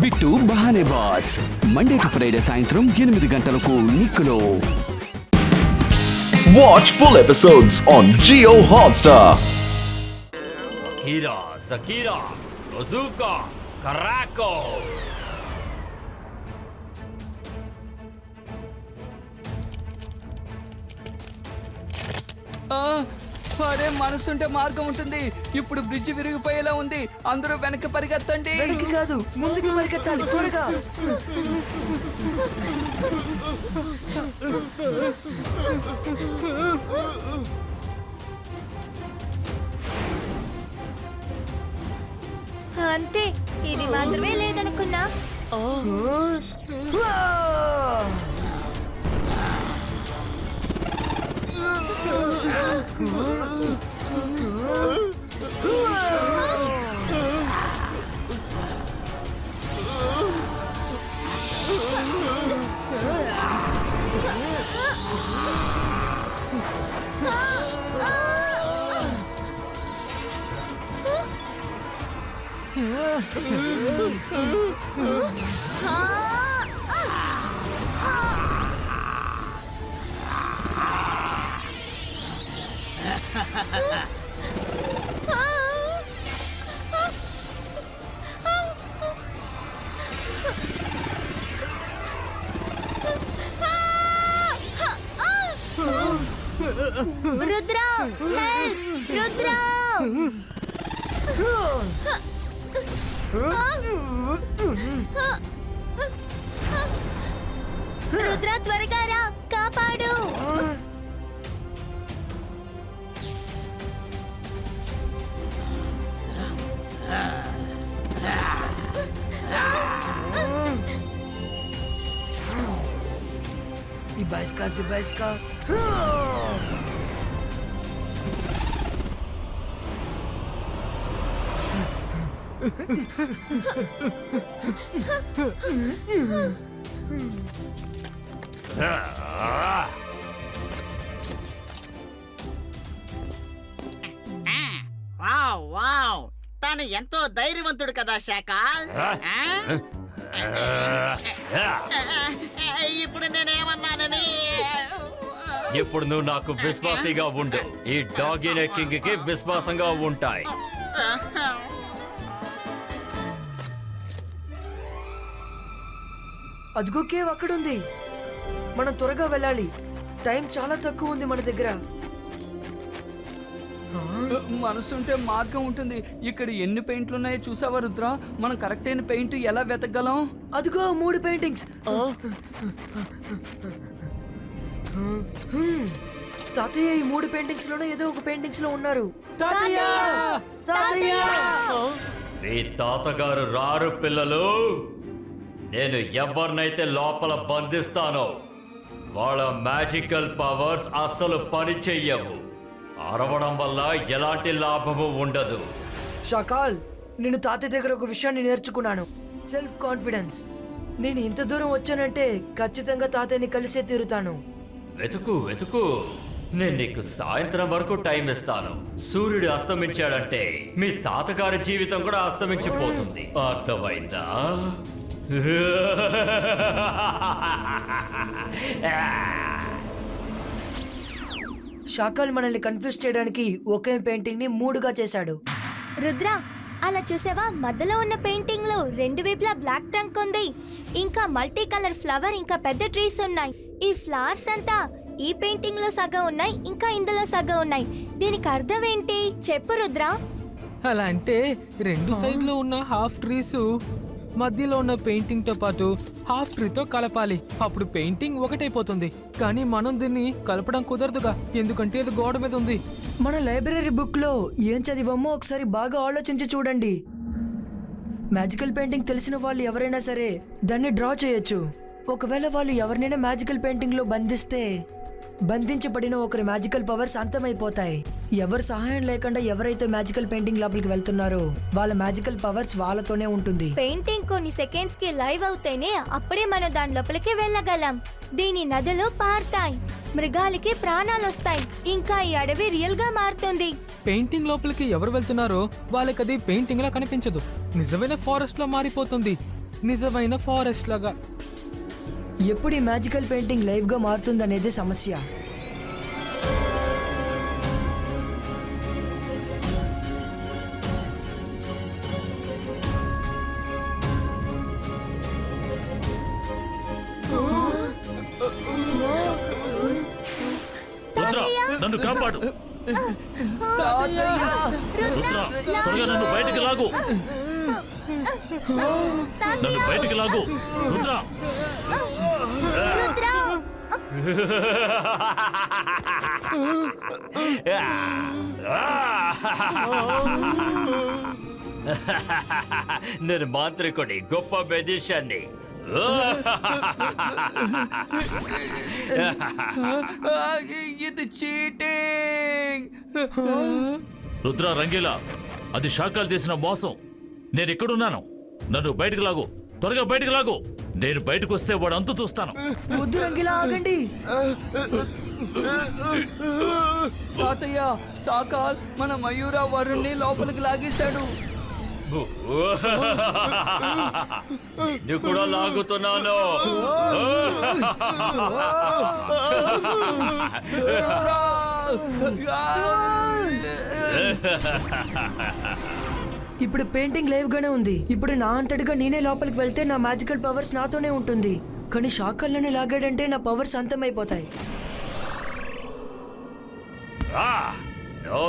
Bittu Bahane boss Monday to Friday సాయంత్రం ఎనిమిది గంటలకు నిక్కులో Watch full episodes on Geo Hotstar. Akira, Zakira, Ozuka, Karako. ఆ, అరే మనసుంటే మార్గం ఉంటుంది. ఇప్పుడు బ్రిడ్జ్ విరిగిపోయేలా ఉంది. అందరూ వెనక్కి పరిగెత్తండి. వెనక్కి కాదు ముందుకు పరిగెత్తాలి త్వరగా. అంతే ఇది మాత్రమే లేదనుకున్నా. Mano. రుద్ర రుద్ర. రుద్ర త్వరగా రా కాపాడు. సిబాయిస్కా సిబాయిస్కా వావ్ వావ్. తను ఎంతో ధైర్యవంతుడు కదా శాఖ. ఇప్పుడు నేనేమన్నానని? ఇప్పుడు నువ్వు నాకు విశ్వాసిగా ఉండు. ఈ డాగినే కింగ్కి విశ్వాసంగా ఉంటాయి. అదిగో కేవ్ అక్కడుంది. మనం త్వరగా వెళ్ళాలి. టైం చాలా తక్కువ ఉంది మన దగ్గర. మనసుంటే మార్గం ఉంటుంది. ఇక్కడ ఎన్ని పెయింట్లు ఉన్నాయో చూసావా రుద్ర? మనం కరెక్ట్ అయిన పెయింట్ ఎలా వెతకగలం? అదిగో మూడు పెయింటింగ్స్. తాతయ్య ఈ మూడు పెయింటింగ్స్లోనే ఏదో ఒక పెయింటింగ్స్లో ఉన్నారు. తాతయ్య! తాతయ్య! మీ తాతగారు రారు పిల్లలు. నేను ఎవరినైతే లోపల బంధిస్తానో వాళ్ళ మ్యాజికల్ పవర్స్ అస్సలు పని చెయ్యవు. అరవడం వల్ల ఎలాంటి లాభము ఉండదు. షకాల్ నేను తాతయ్య దగ్గర ఒక విషయాన్ని నేర్చుకున్నాను. Self confidence. నేను ఇంత దూరం వచ్చానంటే ఖచ్చితంగా తాతయ్యని కలిసే తీరుతాను. వెతుకు వెతుకు. నేను నీకు సాయంత్రం వరకు టైం ఇస్తాను. సూర్యుడు అస్తమించాడంటే మీ తాతగారి జీవితం కూడా అస్తమించిపోతుంది. అర్థమైందా? షాకాల్ మనల్ని కన్ఫ్యూజ్ చేయడానికి ఒకే పెయింటింగ్ని మూడుగా చేశాడు. రుద్ర అలా చూసావా? మధ్యలో ఉన్న పెయింటింగ్లో రెండు వైపులా బ్లాక్ ట్రంక్ ఉంది. ఇంకా మల్టీ కలర్ ఫ్లవర్ ఇంకా పెద్ద ట్రీస్ ఉన్నాయి. ఈ ఫ్లవర్స్ అంతా ఈ పెయింటింగ్లో సగం ఉన్నాయి ఇంకా ఇందులో సగం ఉన్నాయి. దీనికి అర్థం ఏంటి? చెప్పు రుద్ర. అలా అంటే రెండు సైడ్లో ఉన్న హాఫ్ ట్రీస్ మధ్యలో ఉన్న పెయింటింగ్తో పాటు హాఫ్ ట్రీతో కలపాలి. అప్పుడు పెయింటింగ్ ఒకటైపోతుంది. కానీ మనం దీన్ని కలపడం కుదరదుగా. ఎందుకంటే ఇది గోడ మీద ఉంది. మన లైబ్రరీ బుక్లో ఏం చదివామో ఒకసారి బాగా ఆలోచించి చూడండి. మ్యాజికల్ పెయింటింగ్ తెలిసిన వాళ్ళు ఎవరైనా సరే దాన్ని డ్రా చేయొచ్చు. ఒకవేళ వాళ్ళు ఎవరినైనా మ్యాజికల్ పెయింటింగ్లో బంధిస్తే బంధించబడిన ఒకరి మ్యాజికల్ పవర్స్ అంతమైపోతాయి. ఎవరి సహాయం లేకుండా ఎవరైతే మ్యాజికల్ పెయింటింగ్ లోపలికి వెళ్తున్నారో వాళ్ళ మ్యాజికల్ పవర్స్ వాళ్ళతోనే ఉంటుంది. పెయింటింగ్ కొన్ని సెకండ్స్కి లైవ్ అవుతేనే అప్పుడే మనం దాని లోపలికి వెళ్ళగలం. దీని నదులు పారుతాయి. మృగాలకి ప్రాణాలు వస్తాయి. ఇంకా ఈ అడవి రియల్గా మారుతుంది. పెయింటింగ్ లోపలికి ఎవరు వెళ్తున్నారో వాళ్ళకి అది పెయింటింగ్ లా కనిపించదు. నిజమైన ఫారెస్ట్లో మారిపోతుంది. నిజమైన ఫారెస్ట్ లాగా. ఎప్పుడు ఈ మ్యాజికల్ పెయింటింగ్ లైవ్గా మారుతుందనేదే సమస్య. రుద్ర నన్ను కాపాడు. రుద్ర త్వరగా నన్ను బయటికి లాగు. నన్ను బయటికి లాగు. రుద్ర! నేను మాంత్రికుడి గొప్ప మెజిషియన్ని. ఇది చీటింగ్! రుద్ర రంగీలా అది శాఖలు చేసిన మోసం. నేను ఇక్కడున్నాను. నన్ను బయటికి లాగు. త్వరగా బయటికి లాగు. నేను బయటకు వస్తే వాడు అంతు చూస్తాను. వద్దు రంగిలా ఆగండి. తాతయ్య సాకాల్ మన మయూర వరుణ్ణి లోపలికి లాగేశాడు. నిన్ను కూడా లాగుతున్నాను. ఇప్పుడు పెయింటింగ్ లైవ్ గానే ఉంది. ఇప్పుడు నా అంతటిగా నేనే లోపలికి వెళ్తే నా మ్యాజికల్ పవర్స్ నాతోనే ఉంటుంది. కానీ షాకల్ని లాగాడంటే నా పవర్స్ అంతమైపోతాయి.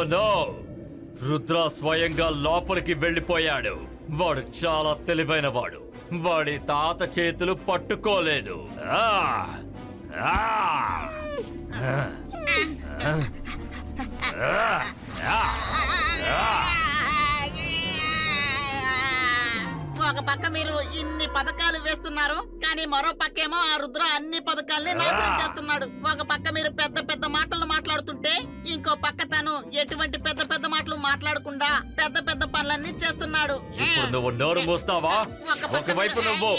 నో రుద్ర స్వయంగా లోపలికి వెళ్ళిపోయాడు. వాడు చాలా తెలివైన వాడు వాడి తాత చేతులు పట్టుకోలేదు. ఆ! ఒక పక్క మీరు ఇన్ని పథకాలు వేస్తున్నారు కానీ మరో పక్కేమో ఆ రుద్ర అన్ని పథకాల్ని నాశనం చేస్తున్నాడు. ఒక పక్క మీరు పెద్ద పెద్ద మాటలు మాట్లాడుతుంటే ఇంకో పక్క తను ఎటువంటి పెద్ద పెద్ద మాటలు మాట్లాడకుండా పెద్ద పెద్ద పనులన్నీ చేస్తున్నాడు. ఇప్పుడు నువ్వు నోరు మూస్తావా? ఒకవైపు నువ్వు.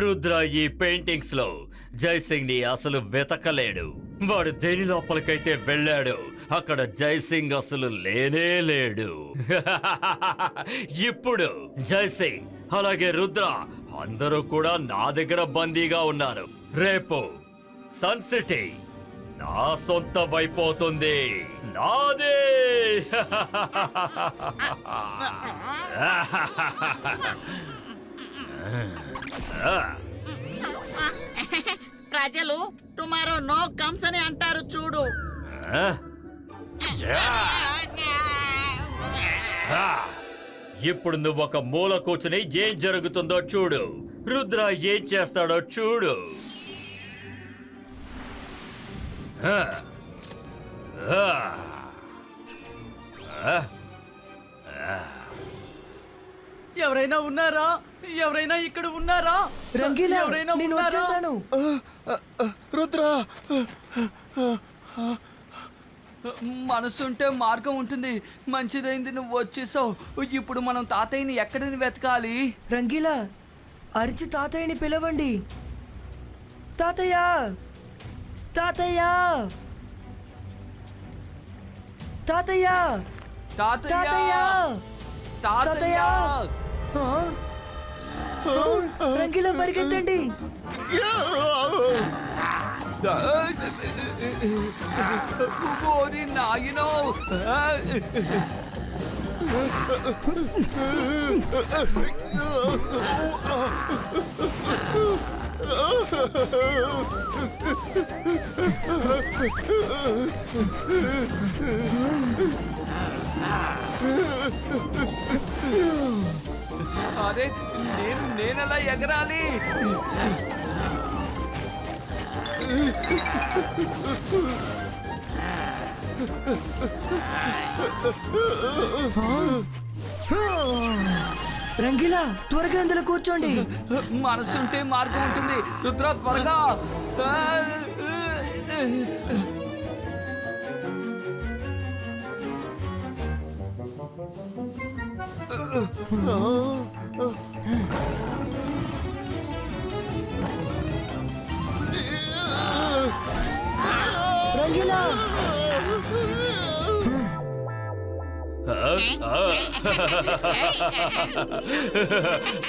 రుద్ర ఈ పెయింటింగ్స్లో జైసింగ్ని అసలు వెతకలేడు. వాడు దేని లోపలికైతే వెళ్ళాడు అక్కడ జైసింగ్ అసలు లేనే లేడు. ఇప్పుడు జైసింగ్ అలాగే రుద్ర అందరూ కూడా నా దగ్గర బందీగా ఉన్నారు. రేపు సన్ సిటీ నా సొంతమైపోతుంది నాదే! ప్రజలు టుమారో నో కమ్స్ అని అంటారు చూడు. ఇప్పుడు నువ్వు ఒక మూల కూర్చుని ఏం జరుగుతుందో చూడు. రుద్ర ఏం చేస్తాడో చూడు. Ah. Ah. Ah. ఎవరైనా ఉన్నారా? ఎవరైనా ఇక్కడ ఉన్నారా? రంగీలా ఎవరైనా నేను ఉన్నారా? వచ్చేసాను. రుద్ర మనసుంటే మార్గం ఉంటుంది. మంచిదైంది నువ్వు వచ్చేసావు. ఇప్పుడు మనం తాతయ్యని ఎక్కడిని వెతకాలి? రంగీలా అరిచి తాతయ్యని పిలవండి. తాతయ్య! తాతయ్య! తాతయ్య! తాతయ్య! తాతయ్య? రంగీలా పరిగెత్తండి. ఓరి నాయనో. అరే నేను నేనెలా ఎగరాలి. రంగీలా త్వరగా అందులో కూర్చోండి. మనసుంటే మార్గం ఉంటుంది. రుద్ర త్వరగా.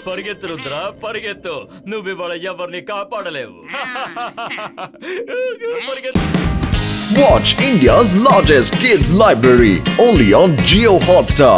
పరిగెత్తు రుద్ర పరిగెత్తు నువ్వు ఇవాళ ఎవరిని కాపాడలేవు Watch India's largest kids library only on Geo Hotstar.